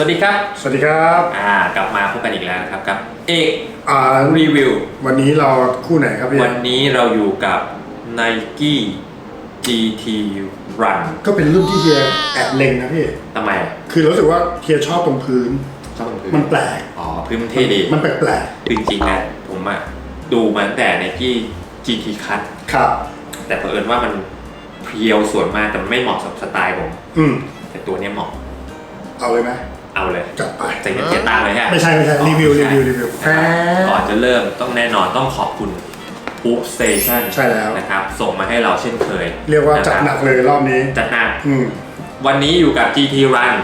วัสดีครับ สวัสดีครับอ่ากลับมาพบกันอีกแล้วนะครับกับเอกอ่ารีวิว วันนี้เราคู่ไหนครับพี่วันนี้เราอยู่กับ Nike GT Run ก็เป็นรุ่นที่เฮียแอบเล็งนะพี่ ทำไมคือรู้สึกว่าเฮียชอบตรงพื้น ชอบตรงพื้นมันแปลก อ๋อ พื้นมันเท่ดีมันแปลกจริงๆนะผมอะดูมาตั้งแต่ Nike GT Cut ๆครับ แต่เผอิญว่ามันเพียวส่วนมากแต่มันไม่เหมาะกับสไตล์ผม อืมแต่ตัวเนี้ยเหมาะ เอาเลยไหม เอาเลยจัดไปใส่เงินเสียตังค์เลยฮะไม่ใช่ไม่ใช่รีวิวรีวิวรีวิวนะครับก่อนจะเริ่มต้องแน่นอนต้องขอบคุณ Hoop Station ใช่แล้ว นะครับ ส่งมาให้เราเช่นเคยเรียกว่าจัดะคบหนักเลยรอบนี้ จัดหนัก อืมวันนี้อยู่กับ GT Run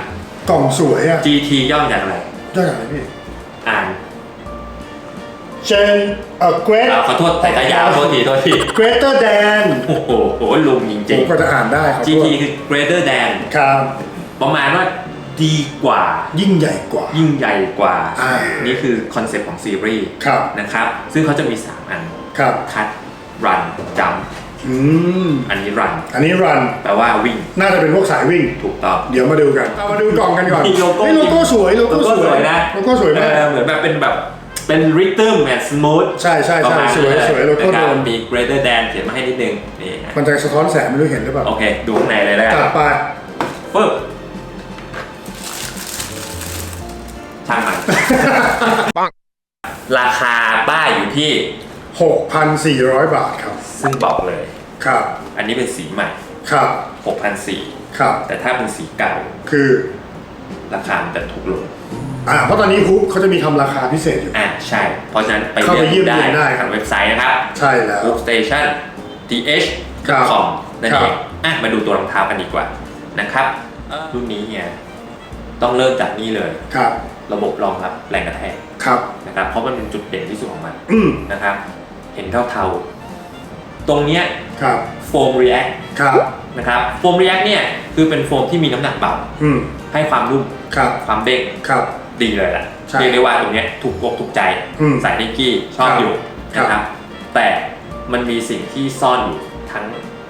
กล่องสวยอะ GT ย่อมาจากอะไร ยอดอะไรพี่อ่านเจนเอ่อเกรดเอาขอโทษสายตายาวโทษทีโทษทีเกรเตอร์แดนโอ้โหโหลุงจผริงมก็จะอ่านได้ครับๆ GT คือ greater than ครับ ประมาณว่า ดีกว่า ยิ่งใหญ่กว่า ยิ่งใหญ่กว่า อ่านี่คือคอนเซปต์ของซีรีส์ครับ นะครับ ซึ่งเขาจะมี 3 อัน ครับ คัด รัน จัมอืม อันนี้รัน อันนี้รัน แปลว่าวิ่ง น่าจะเป็นพวกสายวิ่ง ถูกต้อง เดี๋ยวมาดูกันเอามาดูกล่องกันก่อนมีโลโก้ เฮ้ยโลโก้สวย โลโก้สวยนะโลโก้สวยมาก เออเหมือนแบบเป็นแบบ เป็นริทึมแอนด์สมูทใช่ใช่ประใช่มาณสวยนั้นสวยโลโก้นะคโดรับนมี greater than เขียนมาให้นิดนึง นี่นะมันจะสะท้อนแสงไม่รู้เห็นหรือเปล่า โอเค ดูข้างในเลยแล้วกัจันดไปปึ๊บ ช่างมันราคาป้ายอยู่ที่ 6,400 บาทครับ ซึ่งบอกเลย ครับ อันนี้เป็นสีใหม่ ครับ 6,400 ครับ แต่ถ้าเป็นสีเก่า คือราคามันจะถูกลง อ่าเพราะตอนนี้ฮุบเขาจะมีทำราคาพิเศษอยู่ อ่าใช่ เพราะฉะนั้นไปเข้าไปเลือกเยี่ยมได้เยียนได้ทางเว็บไซต์นะครับ ใช่แล้ว Book Station th ครับ com นั่นครัเอบ งอะมาดูตัวรองเท้ากันดีกว่านะครับรุ่นนี้เนี่ยต้องเริ่มจากนี่เลย ครับ ระบบรองรับแรงกระแทกครับ นะครับเพราะมันเป็นจุดเด่นที่สุดของมันอืมนะครับเห็นเท่าๆ ตรงเนี้ยครับโฟม react ครับนะครับโฟม react เนี่ยคือเป็นโฟมที่มีน้ำหนักเบาอืมให้ความนุ่มครับความเด้งครับ ดีเลยแหละใช่เรียกได้ว่าตรงเนี้ยถูกอกถูกใจอืมสายไนกี้ชอบครับอยู่ครับ นะครับ แต่มันมีสิ่งที่ซ่อนอยู่ทั้ง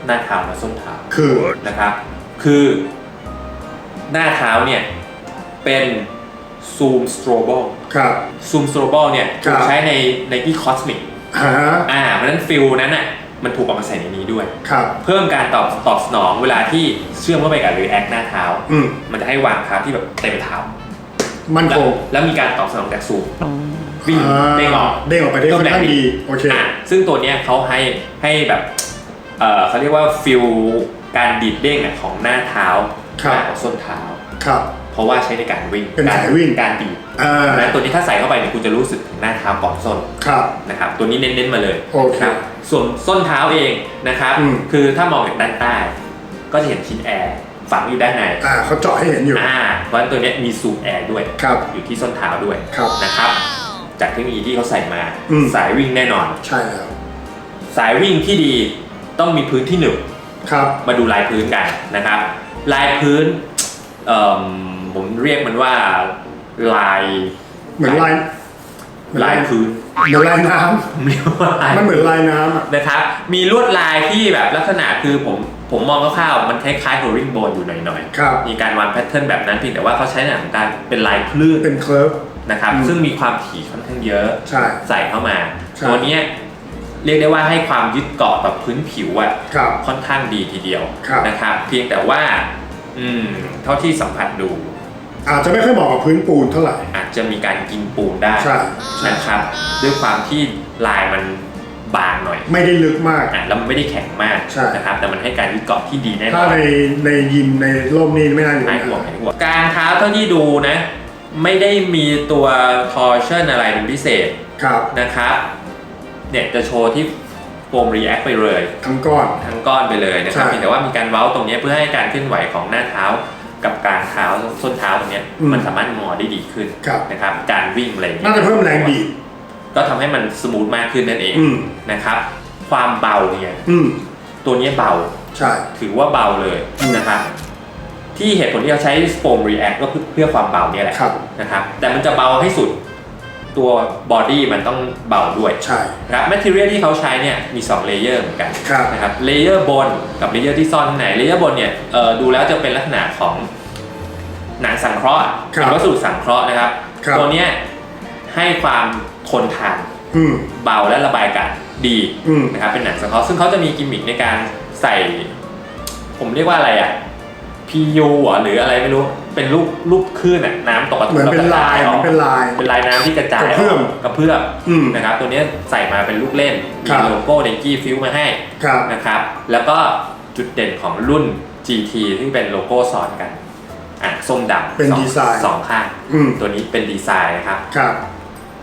หน้าเท้าและส้นเท้า คือนะครับ คือ หน้าเท้าเนี่ยเป็น ซูมสโตรบอลครับ ซูมสโตรบอลเนี่ยครัถูบกใช้ในในกี้คอสมิกฮะอ่าเพราะฉะนั้นฟิลนั้นน่ะมันถูกเอามาใส่ในนี้ด้วยครับเพิ่มการตอบตอบสนองเวลาที่เชื่อมเข้าไปกับ React หน้าเท้าอืมมันจะให้วางเท้าที่แบบเต็มเท้า มันคงแล้วมีการตอบสนองจากซูมวิ่งอ่าเด้งออกเด้งออกไปได้ค่อนข้างดี โอเคอะซึ่งตัวเนี้ยเขาให้ให้แบบเออเขาเรียกว่าฟิลการดีดเด้งอะของหน้าเท้าครับมากกว่าส้นเท้า ครับ เพราะว่าใช้ในการวิ่งเป็นการสายวิ่ง การดีดอ่านะตัวนี้ถ้าใส่เข้าไปเนี่ยคุณจะรู้สึกถึงหน้าเท้าก่อนส้นครับ นะครับตัวนี้เน้นๆมาเลยโอเคครับส่วนส้นเท้าเองนะครับอืม คือถ้ามองจากด้านใต้ ก็จะเห็นชิ้นแอร์ฝังอยู่ด้านในอ่าเขาเจาะให้เห็นอยู่ อ่าเพราะฉะนั้นตัวเนี้ยมีซูมแอร์ด้วย ครับ อยู่ที่ส้นเท้าด้วยครับ นะครับ จากเทคโนโลยีที่เขาใส่มาอืม สายวิ่งแน่นอน ใช่แล้ว สายวิ่งที่ดีต้องมีพื้นที่หนึบ ครับ มาดูลายพื้นกันนะครับ ลายพื้นเอิ่ม ผมเรียกมันว่าลายเหมือนลายเหมือนลายพื้นเหมือนลายน้ผมเรียกว่าลายำมันเหมือนลายน้ำอะนะครับ มีลวดลายที่แบบลักษณะคือผมผมมองคร่าวๆมันคล้ายๆ h o r i n g bone อยู่หน่อยครับ ๆ มีการวางแพทเทิร์นแบบนั้นเพียงแต่ว่าเขาใช้ในของการเป็นลายคลื่นเป็นเคิร์ฟ นะครับ อืม ซึ่งมีความถี่ค่อนข้างเยอะ ใช่ ใส่เข้ามาใช่ ตัวเนี้ยเรียกได้ว่าให้ความยึดเกาะกับพื้นผิวอะครับ ค่อนข้างดีทีเดียวครับ นะครับ เพียงแต่ว่า อืม เท่าที่สัมผัสดู อาจจะไม่ค่อยเหมาะกับพื้นปูนเท่าไหร่ อาจจะมีการกินปูนได้ใช่ นะครับ ด้วยความที่ลายมันบางหน่อยไม่ได้ลึกมาก อะแล้วมันไม่ได้แข็งมากใช่ นะครับ แต่มันให้การยึดเกาะที่ดีแน่นถ้าอนในในยิมในร่มนี่ไม่น่าอยู่หายนะห่วงหายห่วงกลางเท้าเท่าที่ดูนะ ไม่ได้มีตัวทอร์ชั่นอะไรเป็นพิเศษครับนะครับเนี่ยจะโชว์ที่โฟมรีแอคไปเลย ทั้งก้อน ทั้งก้อนไปเลยนะครับใช่ เพียงแต่ว่ามีการเว้าตรงเนี้ยเพื่อให้การเคลื่อนไหวของหน้าเท้า กับกลางเท้าส้นเท้าตรงเนี้ยอืมมันสามารถงอได้ดีขึ้นครับ นะครับการวิ่งอะไรอย่างเงี้น่ายจะเพิ่มแรงดีดก็ทำให้มันสมูทมากขึ้นนั่นเองอืม นะครับ ความเบาเนี่ยอืมตัวเนี้ยเบา ใช่ ถือว่าเบาเลยอืม นะครับที่เหตุผลที่เราใช้โฟมรีแอคก็เพื่อความเบาเนี่ยแหละครับ นะครับแต่มันจะเบาให้สุด ตัวบอดี้มันต้องเบาด้วยใช่นะครับแมทเทียลที่เขาใช้เนี่ยมี2เลเยอร์เหมือนกันครับนะครับเลเยอร์บนกับเลเยอร์ที่ซ่อนข้างในเลเยอร์บนเนี่ยเอ่อดูแล้วจะเป็นลักษณะของหนังสังเคราะห์อะครับเป็นวัสดุสังเคราะห์นะครับครับตัวเนี้ยให้ความทนทานอืมเบาและระบายอากาศดีอืมนะครับเป็นหนังสังเคราะห์ซึ่งเขาจะมีกิมมิคในการใส่ ผมเรียกว่าอะไรอะ PU เหรอหรืออะไรไม่รู้ เป็นรูปรูปคลื่นอะน้ำตกกระเหมือนเป็นลายแวกระจอเหมืออกนเป็นลาย เป็นลายน้ำที่กระจายกระเพื่อมกระเพื่อมอืมนะครับ ตัวเนี้ยใส่มาเป็นลูกเล่นครัมีบ โลโก้เดนกี้ฟิวมาให้ครับ นะครับ แล้วก็จุดเด่นของรุ่น GT ที่เป็นโลโก้ซ้อนกันอะส้มดำเป็นสองดีไซน์ สองข้างอืมตัวนี้เป็นดีไซน์นะครับ ครับ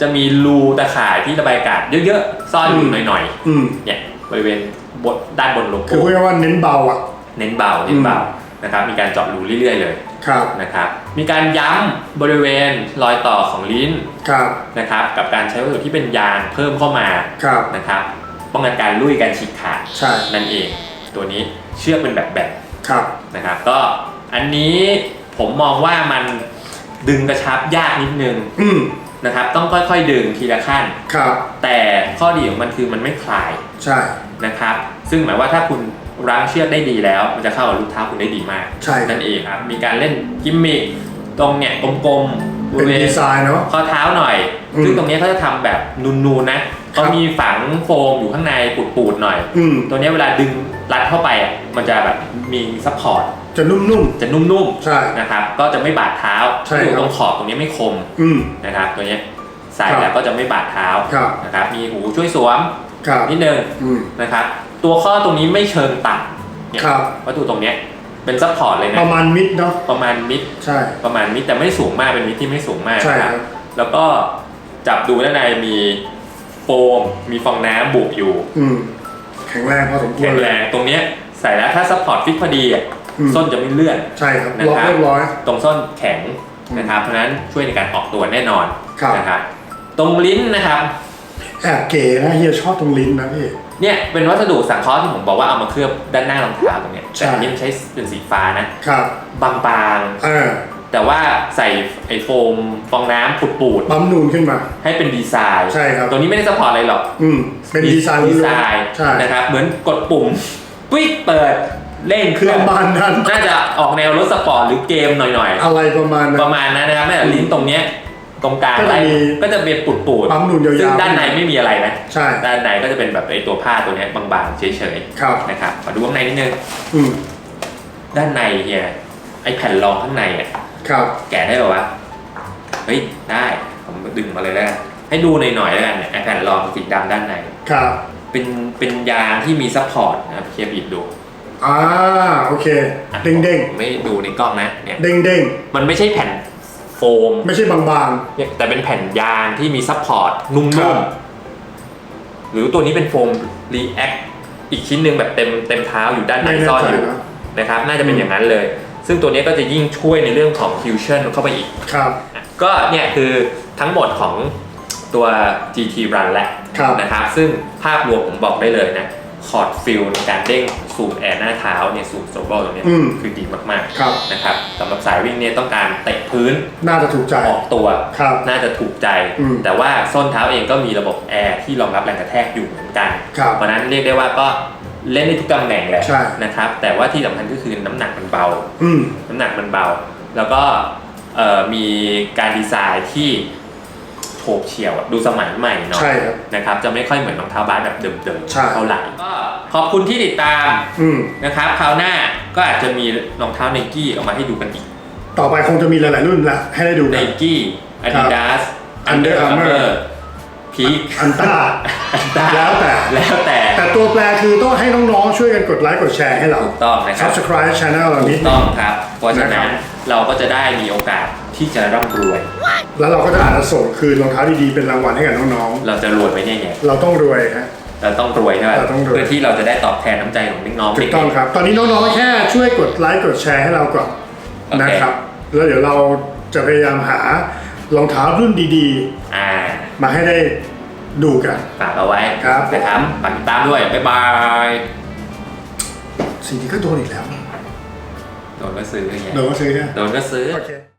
จะมีรูตะข่ายที่ระบายอากาศเยอะๆ ซ่อนอยู่อืม หน่อยอืมๆ เนี่ยบริเวณบนด้านบนโลคือโก้พูดง่ายๆว่าเน้นเบาอะ เน้นเบาเน้นเบานะครับ มีการเจาะรูเรื่อยๆเลย ครับนะครับ มีการย้ำบริเวณรอยต่อของลิ้นครับนะครับ กับการใช้วัสดุที่เป็นยางเพิ่มเข้ามาครับนะครับป้องกันการลุยการฉีกขาดใช่นั่นเอง ตัวนี้เชือกเป็นแบบแบบครับนะครับ ก็อันนี้ผมมองว่ามันดึงกระชับยากนิดนึงอืมนะครับ ต้องค่อยๆดึงทีละขั้นครับ แต่ข้อดีของมันคือมันไม่คลายใช่นะครับ ซึ่งหมายว่าถ้าคุณ รั้งเชือกได้ดีแล้ว มันจะเข้ากับลูกเท้าคุณได้ดีมากใช่ นั่นเองครับมีการเล่นกิมมิคตรงเนี่ยกลมๆบเป็นริเวณดีไซน์เนาะ ข้อเท้าหน่อย อืมซึ่งตรงเนี้ยเขาจะทำแบบนูนๆนะครัเขาบ มีฝังโฟมอยู่ข้างในปูดๆหน่อย อืม ตัวเนี้ยเวลาดึงรัดเข้าไปอะมันจะแบบมีซัพพอร์ตจะนุ่มจะนุ่มๆ ใช่ ๆนะครับก็จะไม่บาดเท้าใช่ครับ อยู่ตรงขอบตรงนี้ไม่คมอืม นะครับ ตัวเนี้ยใส่ครับแล้วก็จะไม่บาดเท้าครับ นะครับมีหูช่วยสวมครับนิดนึงอืม นะครับ ตัวข้อตรงนี้ไม่เชิงต่ำเนี่ยครับ วัตถุตรงเนี้ยเป็นซัพพอร์ตเลยปนะระมาณมิดเนาะประมาณมิดใช่ ประมาณมิดแต่ไม่สูงมากเป็นมิดที่ไม่สูงมากใช่นะครับ แล้วก็จับดูด้านในมีโฟมมีฟองน้ำบุอยู่อืมแข็งแรงพอสมควแข็รงแรงตรงเนี้ยใส่แล้วถ้าซัพพอร์ตฟิตพอดีอะอืม ส้นจะไม่เลื่อน ใช่ครับนะล็อกครับ เรียบร้อย ตรงส้นแข็งนะครับเพราะฉะนั้นช่วยในการออกตัวแน่นอนครับ นะครับตรงลิ้นนะครับ แอบเก๋นะเฮียชอบตรงลิ้นนะพี่ เนี่ยเป็นวัสดุสังเคราะห์ที่ผมบอกว่าเอามาเคลือบด้านหน้ารองเท้าตรงเนี้ยใช่แต่อันนี้มันใช้เป็นสีฟ้านะครับบางเออๆแต่ว่าใส่ไอโฟมฟองน้ำปูดปั๊มนูนขึ้นมา ๆให้เป็นดีไซน์ใช่ครับ ตัวนี้ไม่ได้ซัพพอร์ตอะไรหรอก อืม เป็นดีไซน์ดีล้ไซวนน์ๆใช่นะครับเหมือนกดปุ่มปิ๊กเปิดเร่งเครื่องประมาณนั้นน่าจะออกแนวรถสปอร์ตหรือเกมหน่อยอะไรประมาณๆนั้ปน ระมาณนั้นนะครับแม้แต่ลิ้นตรงเนี้ย ตรงกลางก็จะไล่มีก็จะเป็นปูดปูดๆปั๊มนูนยาวๆซึ่งด้านในไม่มีอะไรนะใช่ด้านในก็จะเป็นแบบไอตัวผ้าตัวเนี้ยบางๆเฉยครับๆนะครับมาดูข้างในนิดนึงอืมด้านในเฮียไอแผ่นรองข้างในอะครับแกะได้ป่าวะเฮ้ยได้ผมดึงมาเลยแล้วกันให้ดูหน่อยๆแล้วกันเนี่ยไอแผ่นรองสีดำด้านใน ครับเป็นเป็นยางที่มีซัพพอร์ตนะครับเคียบีบดูอ่าโอเค อะเด้งเด้งผมไม่ดูในกล้องนะเนี่ย เด้งเด้งมันไม่ใช่แผ่นโฟมๆไม่ใช่บางเนี่ยแต่เป็นแผ่นยางที่มีซัพพอร์ตนุ่ครัมบๆหรือตัวนี้เป็นโฟมรีแอคอีกชิ้นหนึ่งแบบเต็มเต็มเท้าอยู่ด้านๆในไม่แน่ซ่อนใจอยู่นะนะครับ น่าจะเป็นอืมอย่างนั้นเลย ซึ่งตัวนี้ก็จะยิ่งช่วยในเรื่องของฟิวชั่นเข้าไปอีก ครับ ก็เนี่ยคือทั้งหมดของตัว GT Run แหละครับ นะครับ ซึ่งภาพรวมผมบอกได้เลยนะ คอร์ดฟิลในการเด้งซูมแอร์หน้าเท้าเนี่ยซูมโซบอลตรงเนี้ยอืม คือดีมากครับๆนะครับสำ หรับสายวิ่งเนี่ยต้องการเตะพื้นน่าจะถูกใจ ออกตัว ครับน่าจะถูกใจ อืมแต่ว่าส้นเท้าเองก็มีระบบแอร์ที่รองรับแรงกระแทกอยู่เหมือนกัน ครับเพราะฉะนั้นเรียกได้ว่าก็เล่นได้ทุกตำแหน่งแหละใช่ นะครับ แต่ว่าที่สำคัญก็คือน้ำหนักมันเบา อืม น้ำหนักมันเบา แล้วก็เอ่อมีการดีไซน์ที่โฉบเฉี่ยวอะดูสมัยใหม่หน่อยใช่ครับนะครับ จะไม่ค่อยเหมือนรองเท้าบาสแบบเดิมใช่ ๆเท่าไหร่ก็ขอบคุณที่ติดตาม อืม นะครับคราวหน้า ก็อาจจะมีรองเท้าไนกี้ออกมาให้ดูกันอีกต่อไปคงจะมีหลาย ๆ รุ่นละให้ได้ดูไนกัน กี้อาดิดาส Under Armour พีคอันต้า แล้วแต่ แล้วแต่แต่ตัวแปรคือต้องให้น้อง ๆ ช่วยกันกดไลค์กดแชร์ให้เรา ถูกต้องนะครับ subscribe channel เรานิถูดกนึต้องง ครับ เพราะฉะนั้นนะครับเราก็จะได้มีโอกาสที่จะร่ำรวย แล้วเราก็จะอาจจะส่งคืนรองเท้าดี ๆ เป็นรางวัลให้กับน้อง เราจะรวยไปเนี่ยไงๆเราต้องรวยฮะ เราต้องรวยใช่ไหมเราต้องรวย เพื่อที่เราจะได้ตอบแทนน้ำใจของน้องๆถูกต้องครับ ตอนนี้น้องๆแค่ช่วยกดไลค์กดแชร์ให้เราก่อนโอเคนะครับ แล้วเดี๋ยวเราจะพยายามหารองเท้ารุ่นดีอ่าๆ มาให้ได้ดูกัน ฝากเอาไว้ครับ นะครับฝากติดตามด้วย บ๊ายบายสิ่งนี้ก็โดนอีกแล้ว โดนก็ซื้อไงโดนก็ซื้อใช่ไหมโดนก็ซื้อ โอเค